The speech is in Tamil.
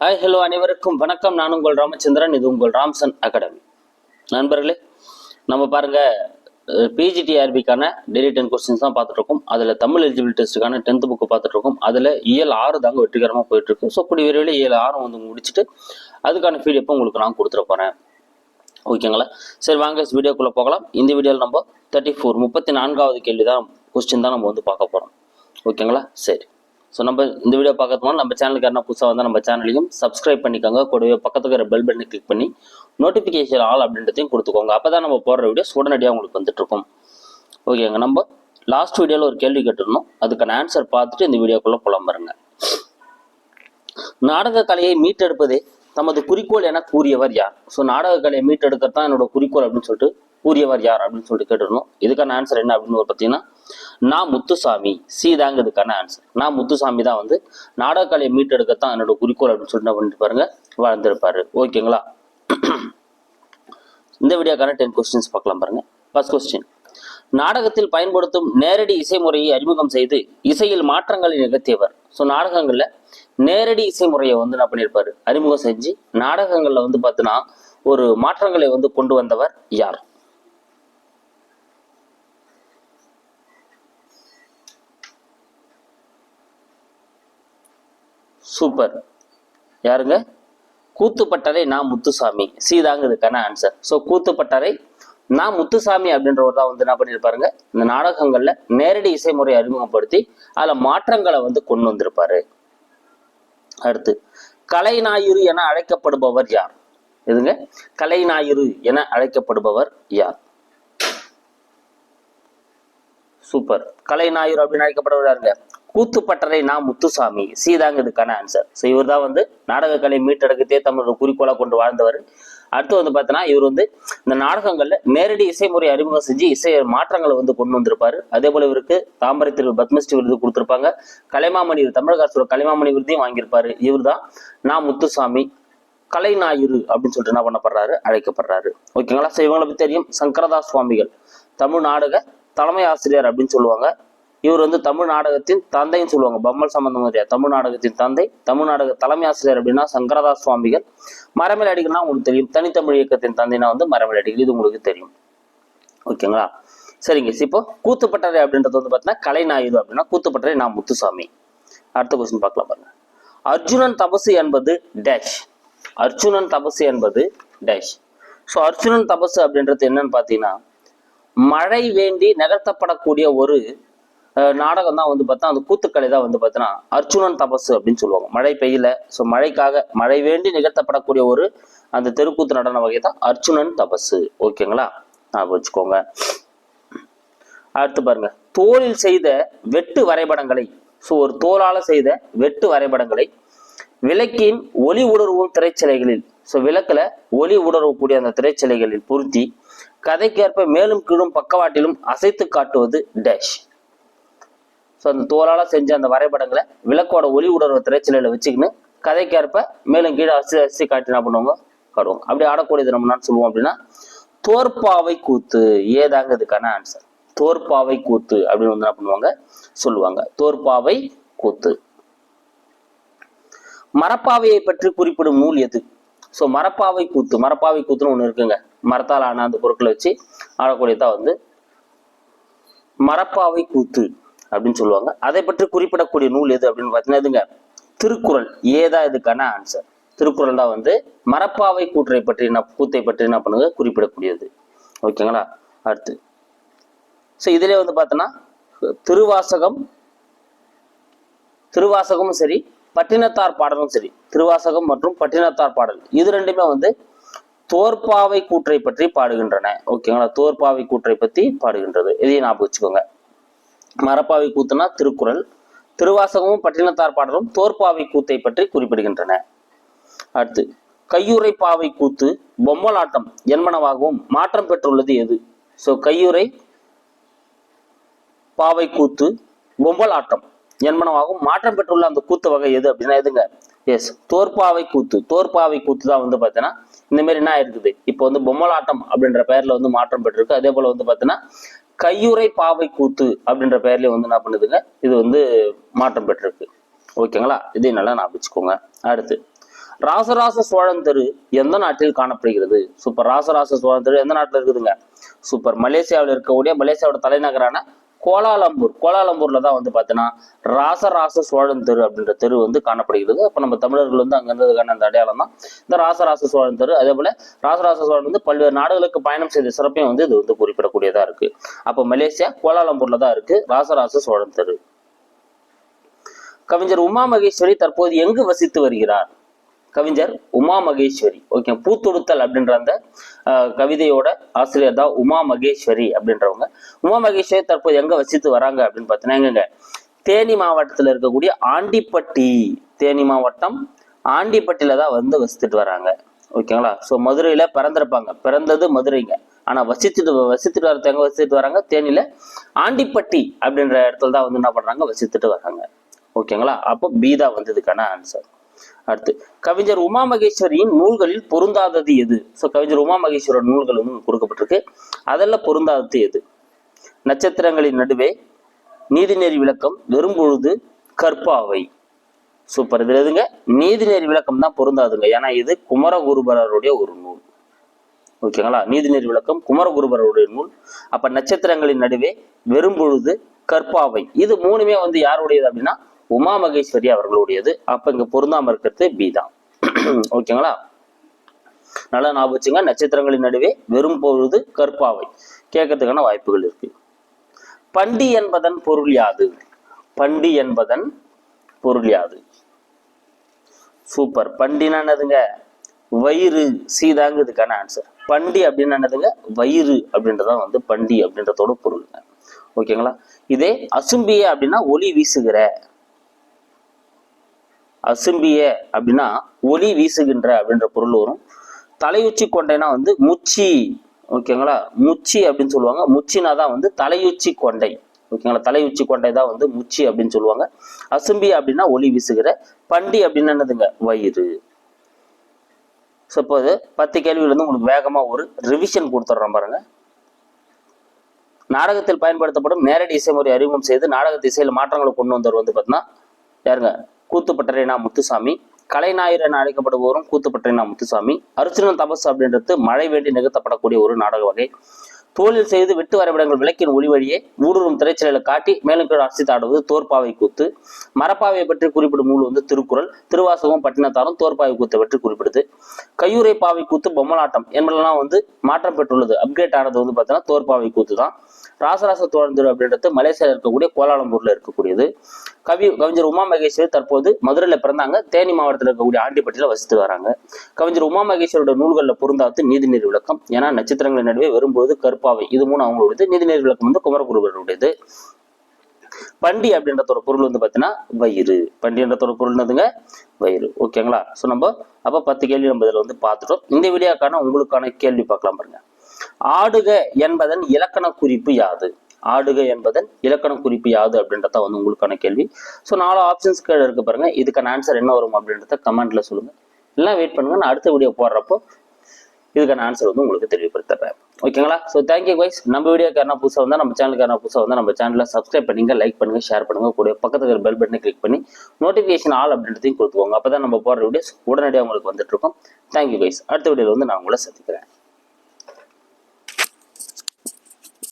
ஹாய் ஹலோ அனைவருக்கும் வணக்கம். நான் உங்கள் ராமச்சந்திரன் இது உங்கள் ராம்சன் அகாடமி. நண்பர்களே நம்ம பாருங்க பிஜிடிஆர்பிக்கான டெய்லி டென் கொஸ்டின்ஸ் தான் பார்த்துட்டு இருக்கோம் அதில் தமிழ் எலிஜிபிள் டெஸ்ட்டுக்கான டென்த் புக்கு பார்த்துட்டு இருக்கோம் அதில் இயல் ஆறு தாங்க வெற்றிகரமாக போயிட்டு இருக்கு ஸோ கூடிய விரைவில் இயல் ஆறு வந்து முடிச்சுட்டு அதுக்கான ஃபீடியப்போ உங்களுக்கு நான் கொடுத்துட போகிறேன் ஓகேங்களா சரி வாங்க வீடியோக்குள்ளே போகலாம். இந்த வீடியோவில் நம்ம தேர்ட்டி ஃபோர் முப்பத்தி நான்காவது கேள்வி தான் கொஸ்டின் தான் நம்ம வந்து பார்க்க போகிறோம் ஓகேங்களா சரி. ஸோ நம்ம இந்த வீடியோ பார்க்கறதுனால நம்ம சேனலுக்கு என்ன புதுசாக வந்தால் நம்ம சேனலையும் சப்ஸ்கிரைப் பண்ணிக்கோங்க. கூடவே பக்கத்துக்கு இருக்கிற பெல் பட்டனை கிளிக் பண்ணி நோட்டிஃபிகேஷன் ஆல் அப்படின்றதையும் கொடுத்துக்கோங்க. அப்போ தான் நம்ம போடுற வீடியோஸ் உடனடியாக உங்களுக்கு வந்துட்டுருக்கும் ஓகேங்க நம்ம லாஸ்ட் வீடியோவில் ஒரு கேள்வி கேட்டிருந்தோம். அதுக்கான ஆன்சர் பார்த்துட்டு இந்த வீடியோக்குள்ளே புலம் நாடக கலையை மீட்டெடுப்பதே தமது குறிக்கோள் என கூறியவர் யார்? ஸோ நாடக கலையை மீட்டெடுக்கிறது தான் என்னோட குறிக்கோள் அப்படின்னு சொல்லிட்டு கூறியவர் யார் அப்படின்னு சொல்லிட்டு கேட்டிருந்தோம் இதுக்கான ஆன்சர் என்ன அப்படின்னு பார்த்தீங்கன்னா நான் முத்துசாமி. சி தாங்க இதுக்கான ஆன்சர் நான் முத்துசாமி தான் வந்து நாடகக்கலையை கலையை மீட்டெடுக்கத்தான் என்னோட குறிக்கோள் அப்படின்னு சொல்லிட்டு என்ன பண்ணிட்டு பாருங்க வாழ்ந்திருப்பாரு ஓகேங்களா இந்த வீடியோக்கான டென் கொஸ்டின்ஸ் பார்க்கலாம் பாருங்க. ஃபர்ஸ்ட் கொஸ்டின் நாடகத்தில் பயன்படுத்தும் நேரடி இசை முறையை அறிமுகம் செய்து இசையில் மாற்றங்களை நிகழ்த்தியவர். ஸோ நாடகங்களில் நேரடி இசை முறையை வந்து என்ன பண்ணியிருப்பாரு. அறிமுகம் செஞ்சு நாடகங்களில் வந்து பார்த்தீங்கன்னா ஒரு மாற்றங்களை வந்து கொண்டு வந்தவர் யார்? சூப்பர். யாருங்க? கூத்துப்பட்டறை நான் முத்துசாமி. சீதாங்க இதுக்கான ஆன்சர் ஸோ கூத்துப்பட்டறை நான் முத்துசாமி அப்படின்றவர் தான் வந்து என்ன பண்ணியிருப்பாருங்க இந்த நாடகங்கள்ல நேரடி இசை முறை அறிமுகப்படுத்தி அதில் மாற்றங்களை வந்து கொண்டு வந்திருப்பாரு. அடுத்து கலைநாயுறு என அழைக்கப்படுபவர் யார்? எதுங்க? கலைநாயுறு என அழைக்கப்படுபவர் யார்? சூப்பர். கலைநாயுறு அப்படின்னு அழைக்கப்படுபவர் யாருங்க? கூத்துப்பட்டறை நான் முத்துசாமி. சீதாங்க இதுக்கான ஆன்சர் ஸோ இவர் தான் வந்து நாடக கலை மீட்டெடுக்கத்தே தமிழோட குறிக்கோளாக கொண்டு வாழ்ந்தவர். அடுத்து வந்து பார்த்தோன்னா இவர் வந்து இந்த நாடகங்களில் நேரடி இசைமுறை அறிமுகம் செஞ்சு இசை மாற்றங்களை வந்து கொண்டு வந்திருப்பாரு. அதே போல இவருக்கு தாம்பரத்தில் பத்மஸ்ரீ விருது கொடுத்துருப்பாங்க. கலைமாமணி தமிழக அரசோட கலைமாமணி விருதையும் வாங்கியிருப்பாரு. இவர் தான் நான் முத்துசாமி கலைஞாயிறு அப்படின்னு சொல்லிட்டு என்ன பண்ணப்படுறாரு? அழைக்கப்படுறாரு. ஓகேங்களா? ஸோ இவங்களை பற்றி தெரியும். சங்கரதாஸ் சுவாமிகள் தமிழ் நாடக தலைமை ஆசிரியர் அப்படின்னு சொல்லுவாங்க. இவர் வந்து தமிழ் நாடகத்தின் தந்தைன்னு சொல்லுவாங்க. பம்மல் சம்பந்தம் தமிழ் நாடகத்தின் தந்தை தமிழ் நாடக தலைமை ஆசிரியர் அப்படின்னா சங்கரதாஸ் சுவாமிகள். மரமேல் அடிகள்னா உங்களுக்கு தெரியும். தனித்தமிழ் இயக்கத்தின் தந்தைனா வந்து மரமேல் அடிகள் இது உங்களுக்கு தெரியும். ஓகேங்களா? சரிங்க. இப்போ கூத்துப்பட்டறை அப்படின்றது வந்து பார்த்தீங்கன்னா கலைநாயுடு அப்படின்னா கூத்துப்பட்டறை நான் முத்துசாமி. அடுத்த கொஸ்டின் பார்க்கலாம் பாருங்க. அர்ஜுனன் தபசு என்பது டேஷ் அர்ஜுனன் தபசு என்பது டேஷ் ஸோ அர்ஜுனன் தபசு அப்படின்றது என்னன்னு பார்த்தீங்கன்னா மழை வேண்டி நகர்த்தப்படக்கூடிய ஒரு நாடகம் தான் வந்து பார்த்தா அந்த கூத்துக்கலை தான் வந்து பார்த்தீங்கன்னா அர்ச்சுனன் தபசு அப்படின்னு சொல்லுவாங்க. மழை பெய்யல. ஸோ மழைக்காக மழை வேண்டி நிகழ்த்தப்படக்கூடிய ஒரு அந்த தெருக்கூத்து நடன வகை தான் அர்ச்சுனன் தபசு. ஓகேங்களா நான் வச்சுக்கோங்க. அடுத்து பாருங்க. தோலில் செய்த வெட்டு வரைபடங்களை. ஸோ ஒரு தோலால செய்த வெட்டு வரைபடங்களை. விளக்கின் ஒளி உணர்வும் திரைச்சிலைகளில். ஸோ விளக்கில் ஒளி ஊடுருவக்கூடிய அந்த திரைச்சிலைகளில் பொருத்தி கதைக்கேற்ப மேலும் கீழும் பக்கவாட்டிலும் அசைத்து காட்டுவது டேஷ் ஸோ அந்த தோலால் செஞ்ச அந்த வரைபடங்களை விளக்கோட ஒளி உணர்வு திரைச்சலையில் வச்சுக்கின்னு கதைக்கேற்ப மேலும் கீழே அசி அசி காட்டி என்ன பண்ணுவாங்க? காடுவாங்க அப்படி ஆடக்கூடியது நம்ம என்ன சொல்லுவோம் அப்படின்னா தோற்பாவை கூத்து ஏதாங்க இதுக்கான ஆன்சர் தோற்பாவை கூத்து அப்படின்னு வந்து என்ன பண்ணுவாங்க? சொல்லுவாங்க. தோற்பாவை கூத்து மரப்பாவையை பற்றி குறிப்பிடும் நூல் எது? ஸோ மரப்பாவை கூத்து மரப்பாவை கூத்துன்னு ஒன்று இருக்குங்க. மரத்தால் ஆன அந்த பொருட்களை வச்சு ஆடக்கூடியதான் வந்து மரப்பாவை கூத்து அப்படின்னு சொல்லுவாங்க. அதை பற்றி குறிப்பிடக்கூடிய நூல் எது அப்படின்னு பார்த்தீங்கன்னா இதுங்க திருக்குறள். ஏதா இதுக்கான ஆன்சர் திருக்குறள் தான் வந்து மரப்பாவை கூற்றை பற்றி என்ன கூத்தை பற்றி என்ன பண்ணுங்க குறிப்பிடக்கூடியது. ஓகேங்களா? அடுத்து. ஸோ இதிலே வந்து பார்த்தோன்னா திருவாசகம் திருவாசகமும் சரி பட்டினத்தார் பாடலும் சரி திருவாசகம் மற்றும் பட்டினத்தார் பாடல். இது ரெண்டுமே வந்து தோற்பாவை கூற்றை பற்றி பாடுகின்றன. ஓகேங்களா? தோற்பாவை கூற்றை பற்றி பாடுகின்றது. இதையும் ஞாபகம் வச்சுக்கோங்க. மரப்பாவை கூத்துனா திருக்குறள். திருவாசகமும் பட்டினத்தார் பாடலும் தோற்பாவை கூத்தை பற்றி குறிப்பிடுகின்றன. அடுத்து கையுறை பாவை கூத்து பொம்மலாட்டம் என்பனவாகவும் மாற்றம் பெற்றுள்ளது எது? ஸோ கையுறை பாவை கூத்து பொம்மலாட்டம் என்பனவாகவும் மாற்றம் பெற்றுள்ள அந்த கூத்து வகை எது அப்படின்னா எதுங்க? எஸ் தோற்பாவை கூத்து. தோற்பாவை கூத்து தான் வந்து பார்த்தீங்கன்னா இந்த மாதிரி என்ன இருக்குது இப்போ வந்து பொம்மலாட்டம் அப்படின்ற பெயர்ல வந்து மாற்றம் பெற்றிருக்கு. அதே போல வந்து பார்த்தீங்கன்னா கையுறை பாவை கூத்து அப்படின்ற பெயர்லயே வந்து என்ன பண்ணுதுங்க? இது வந்து மாற்றம் பெற்றிருக்கு. ஓகேங்களா? இதே நல்லா நான் வச்சுக்கோங்க அடுத்து ராசராச சோழன் தெரு எந்த நாட்டில் காணப்படுகிறது? சூப்பர். ராசராச சோழன் தெரு எந்த நாட்டில் இருக்குதுங்க? சூப்பர். மலேசியாவில் இருக்கக்கூடிய மலேசியாவோட தலைநகரான கோலாலம்பூர். கோலாலம்பூர்ல தான் வந்து பார்த்தீங்கன்னா ராசராச சோழன் தெரு அப்படின்ற தெரு வந்து காணப்படுகிறது. அப்போ நம்ம தமிழர்கள் வந்து அங்கே இருந்ததுக்கான அந்த அடையாளம் தான். இந்த ராசராச சோழன் தெரு. அதே போல ராசராச சோழன் வந்து பல்வேறு நாடுகளுக்கு பயணம் செய்த சிறப்பையும் வந்து இது வந்து குறிப்பிடக்கூடியதா இருக்கு. அப்போ மலேசியா கோலாலம்பூர்ல தான் இருக்கு ராசராச சோழன் தெரு. கவிஞர் உமா மகேஸ்வரி தற்போது எங்கு வசித்து வருகிறார்? கவிஞர் உமா மகேஸ்வரி ஓகே பூத்தொடுத்தல் அப்படின்ற அந்த கவிதையோட ஆசிரியர் தான் உமா மகேஸ்வரி அப்படின்றவங்க. உமா மகேஸ்வரி தற்போது எங்க வசித்து வராங்க அப்படின்னு பார்த்தீங்கன்னா எங்கங்க? தேனி மாவட்டத்தில் இருக்கக்கூடிய ஆண்டிப்பட்டி தேனி மாவட்டம் ஆண்டிப்பட்டியில தான் வந்து வசித்துட்டு வராங்க. ஓகேங்களா? ஸோ மதுரையில பிறந்திருப்பாங்க. பிறந்தது மதுரைங்க. ஆனா வசித்துட்டு வசித்துட்டு வரது எங்க வசித்துட்டு வராங்க? தேனியில ஆண்டிப்பட்டி அப்படின்ற இடத்துல தான் வந்து என்ன பண்றாங்க? வசித்துட்டு வராங்க. ஓகேங்களா? அப்போ பீதா வந்ததுக்கான ஆன்சர் அடுத்து கவிஞர் உமா மகேஸ்வரியின் நூல்களில் பொருந்தாதது எது? ஸோ கவிஞர் உமா மகேஸ்வரர் நூல்கள் வந்து கொடுக்கப்பட்டிருக்கு. அதெல்லாம் பொருந்தாதது எது? நட்சத்திரங்களின் நடுவே நீதிநெறி விளக்கம் வெறும்பொழுது கற்பாவை. சூப்பர் இதுல எதுங்க? நீதிநெறி விளக்கம் தான் பொருந்தாதுங்க. ஏன்னா இது குமரகுருபரருடைய ஒரு நூல். ஓகேங்களா நீதிநெறி விளக்கம் குமரகுருபரருடைய நூல். அப்ப நட்சத்திரங்களின் நடுவே வெறும்பொழுது கற்பாவை. இது மூணுமே வந்து யாருடையது அப்படின்னா உமா மகேஸ்வரி அவர்களுடையது. அப்ப இங்க பொருந்தாமல் இருக்கிறது பி தான். ஓகேங்களா? நல்லா ஞாபகம் வச்சுங்க. நட்சத்திரங்களின் நடுவே வெறும் பொழுது கற்பாவை. கேட்கறதுக்கான வாய்ப்புகள் இருக்கு. பண்டி என்பதன் பொருள் யாது? பண்டி என்பதன் பொருள் யாது? சூப்பர். பண்டினா என்னதுங்க? வயிறு. சீதாங்க இதுக்கான ஆன்சர் பண்டி அப்படின்னு என்னதுங்க? வயிறு அப்படின்றதான் வந்து பண்டி அப்படின்றதோட பொருளுங்க. ஓகேங்களா? இதே அசும்பிய அப்படின்னா ஒளி வீசுகிற அசும்பிய அப்படின்னா ஒளி வீசுகின்ற அப்படின்ற பொருள் வரும். தலையுச்சி கொண்டைனா வந்து முச்சி ஓகேங்களா? முச்சி அப்படின்னு சொல்லுவாங்க. முச்சினா தான் வந்து தலையுச்சி கொண்டை. ஓகேங்களா? தலையுச்சி கொண்டை தான் வந்து முச்சி அப்படின்னு சொல்லுவாங்க. அசும்பி அப்படின்னா ஒளி வீசுகிற. பண்டி அப்படின்னு என்னதுங்க? வயிறு. ஸோ இப்போ இது பத்து கேள்விகள் வந்து உங்களுக்கு வேகமா ஒரு ரிவிஷன் கொடுத்துட்றோம் பாருங்க. நாடகத்தில் பயன்படுத்தப்படும் நேரடி இசைமுறை அறிமுகம் செய்து நாடகத்தை இசையில மாற்றங்களை கொண்டு வந்தவர் வந்து பார்த்தீங்கன்னா யாருங்க? கூத்துப்பட்டறைனா முத்துசாமி கலைநாயர் என அழைக்கப்படுபவரும் கூத்துப்பட்டறைனா முத்துசாமி அர்ச்சுனன் தபஸ் அப்படின்றது மழை வேண்டி நிகழ்த்தப்படக்கூடிய ஒரு நாடக வகை. தோளில் செய்து வெட்டு வரைபடங்கள் விளக்கின் ஒளி வழியே ஊடுருவும் திரைச்சலையில காட்டி மேலும் கீழ் அசித்து ஆடுவது தோற்பாவை கூத்து. மரப்பாவை பற்றி குறிப்பிடும் நூல் வந்து திருக்குறள் திருவாசகம் பட்டினத்தாரும் தோற்பாவை கூத்தை பற்றி குறிப்பிடுது. கையூரை பாவை கூத்து பொம்மலாட்டம் என்பதெல்லாம் வந்து மாற்றம் பெற்றுள்ளது. அப்கிரேட் ஆனது வந்து பார்த்தீங்கன்னா தோற்பாவை கூத்து தான் ராசராச தோழந்தூர் அப்படின்றது மலேசியாவில் இருக்கக்கூடிய கோலாலம்பூர்ல இருக்கக்கூடியது. கவி கவிஞர் உமா மகேஸ்வரி தற்போது மதுரையில் பிறந்தாங்க. தேனி மாவட்டத்தில் இருக்கக்கூடிய ஆண்டிப்பட்டியில வசித்து வராங்க. கவிஞர் உமா மகேஸ்வரோட நூல்களில் பொருந்தாத்து நீதிநீர் விளக்கம். ஏன்னா நட்சத்திரங்களின் நடுவே வரும்போது கற்பாவை இது மூணு அவங்களுடையது. நீதிநீர் விளக்கம் வந்து குமரகுருவருடையது பண்டி அப்படின்றதோட பொருள் வந்து பார்த்தீங்கன்னா வயிறு. பண்டின்றதோட பொருள் என்னதுங்க? வயிறு. ஓகேங்களா? ஸோ நம்ம அப்போ பத்து கேள்வி நம்ம இதில் வந்து பார்த்துட்டோம் இந்த வீடியோக்கான உங்களுக்கான கேள்வி பார்க்கலாம் பாருங்க. ஆடுக என்பதன் இலக்கண குறிப்பு யாது? ஆடுக என்பதன் இலக்கணம் குறிப்பு யாது அப்படின்றத வந்து உங்களுக்கான கேள்வி. ஸோ நாலு ஆப்ஷன்ஸ் கீழே இருக்கு பாருங்க. இதுக்கான ஆன்சர் என்ன வரும் அப்படின்றத கமெண்ட்ல சொல்லுங்க. எல்லாம் வெயிட் பண்ணுங்க. நான் அடுத்த வீடியோ போடுறப்போ இதுக்கான ஆன்சர் வந்து உங்களுக்கு தெளிவுபடுத்துறேன் ஓகேங்களா ஸோ தேங்க்யூ வைஸ் நம்ம வீடியோக்கு என்ன புதுசாக வந்தால் நம்ம சேனலுக்கு என்ன புதுசாக வந்தால் நம்ம சேனலை சப்ஸ்கிரைப் பண்ணுங்க லைக் பண்ணுங்க ஷேர் பண்ணுங்க. கூட பக்கத்துக்கு பெல் பட்டனை கிளிக் பண்ணி நோட்டிஃபிகேஷன் ஆல் அப்படின்றதையும் கொடுத்துக்கோங்க. அப்போ தான் நம்ம போடுற வீடியோஸ் உடனடியாக உங்களுக்கு வந்துட்டு இருக்கோம். தேங்க்யூ வைஸ் அடுத்த வீடியோவில் வந்து நான் உங்களை சந்திக்கிறேன்.